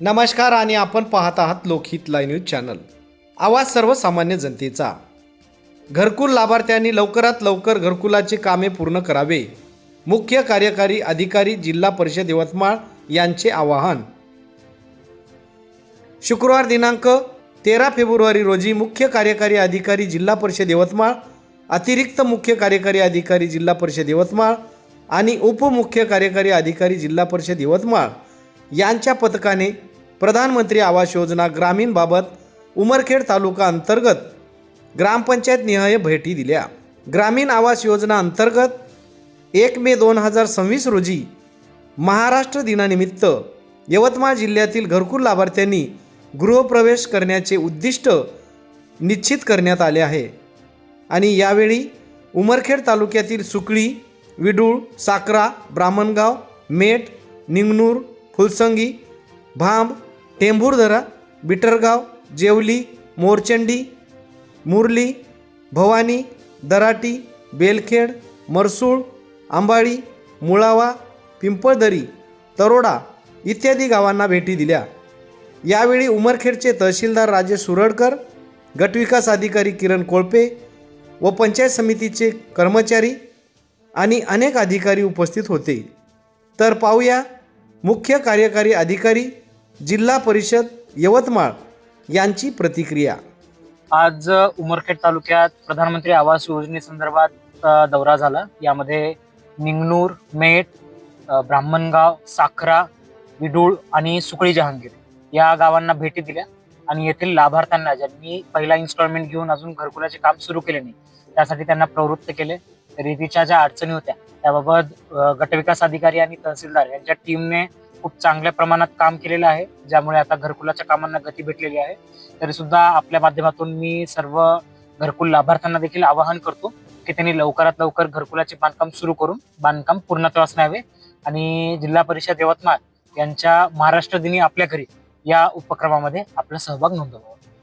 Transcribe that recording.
नमस्कार आणि आपण पाहत आहात लोकहित लाईव्ह न्यूज चॅनल. आवाज सर्वसामान्य जनतेचा. घरकुल लाभार्थ्यांनी लवकरात लवकर घरकुलाची कामे पूर्ण करावे. मुख्य कार्यकारी अधिकारी जिल्हा परिषद यवतमाळ यांचे आवाहन. शुक्रवार दिनांक तेरा फेब्रुवारी रोजी मुख्य कार्यकारी अधिकारी जिल्हा परिषद यवतमाळ अतिरिक्त मुख्य कार्यकारी अधिकारी जिल्हा परिषद यवतमाळ आणि उपमुख्य कार्यकारी अधिकारी जिल्हा परिषद यवतमाळ यांच्या पथकाने प्रधानमंत्री आवास योजना ग्रामीणबाबत उमरखेड तालुका अंतर्गत ग्रामपंचायत निहाय भेटी दिल्या. ग्रामीण आवास योजना अंतर्गत एक मे दोन हजार सव्वीस रोजी महाराष्ट्र दिनानिमित्त यवतमाळ जिल्ह्यातील घरकुल लाभार्थ्यांनी गृहप्रवेश करण्याचे उद्दिष्ट निश्चित करण्यात आले आहे. आणि यावेळी उमरखेड तालुक्यातील सुकळी विडूळ साकरा ब्राह्मणगाव मेट निंगनूर फुलसंगी भांब टेंभूरदरा बिटरगाव जेवली मोरचंडी मुरली भवानी दराटी बेलखेड मरसूळ आंबाळी मुळावा पिंपळदरी तरोडा इत्यादी गावांना भेटी दिल्या. यावेळी उमरखेडचे तहसीलदार राजेश सुरडकर गटविकास अधिकारी किरण कोळपे व पंचायत समितीचे कर्मचारी आणि अनेक अधिकारी उपस्थित होते. तर पाहूया मुख्य कार्यकारी अधिकारी जिल्हा परिषद यवतमाळ यांची प्रतिक्रिया. आज उमरखेड तालुक्यात प्रधानमंत्री आवास योजनेसंदर्भात दौरा झाला. यामध्ये निंगनूर मेट ब्राह्मणगाव साखरा विडूळ आणि सुकळी जहांगीर या गावांना भेटी दिल्या आणि येथील लाभार्थ्यांना ज्यांनी पहिला इन्स्टॉलमेंट घेऊन अजून घरकुलाचे काम सुरू केले नाही त्यासाठी त्यांना प्रवृत्त केले. रेतीच्या ज्या अडचणी होत्या त्याबाबत गटविकास अधिकारी आणि तहसीलदार यांच्या टीमने खूप चांगल्या प्रमाणात काम केलेलं आहे ज्यामुळे आता घरकुलाच्या कामांना गती भेटलेली आहे. तरी सुद्धा आपल्या माध्यमातून मी सर्व घरकुल लाभार्थ्यांना देखील आवाहन करतो की त्यांनी लवकरात लवकर घरकुलाचे बांधकाम सुरू करून बांधकाम पूर्णत्वास न्यावे आणि जिल्हा परिषद यवतमाळ यांच्या महाराष्ट्र दिनी आपल्या घरी या उपक्रमामध्ये आपला सहभाग नोंदवावा.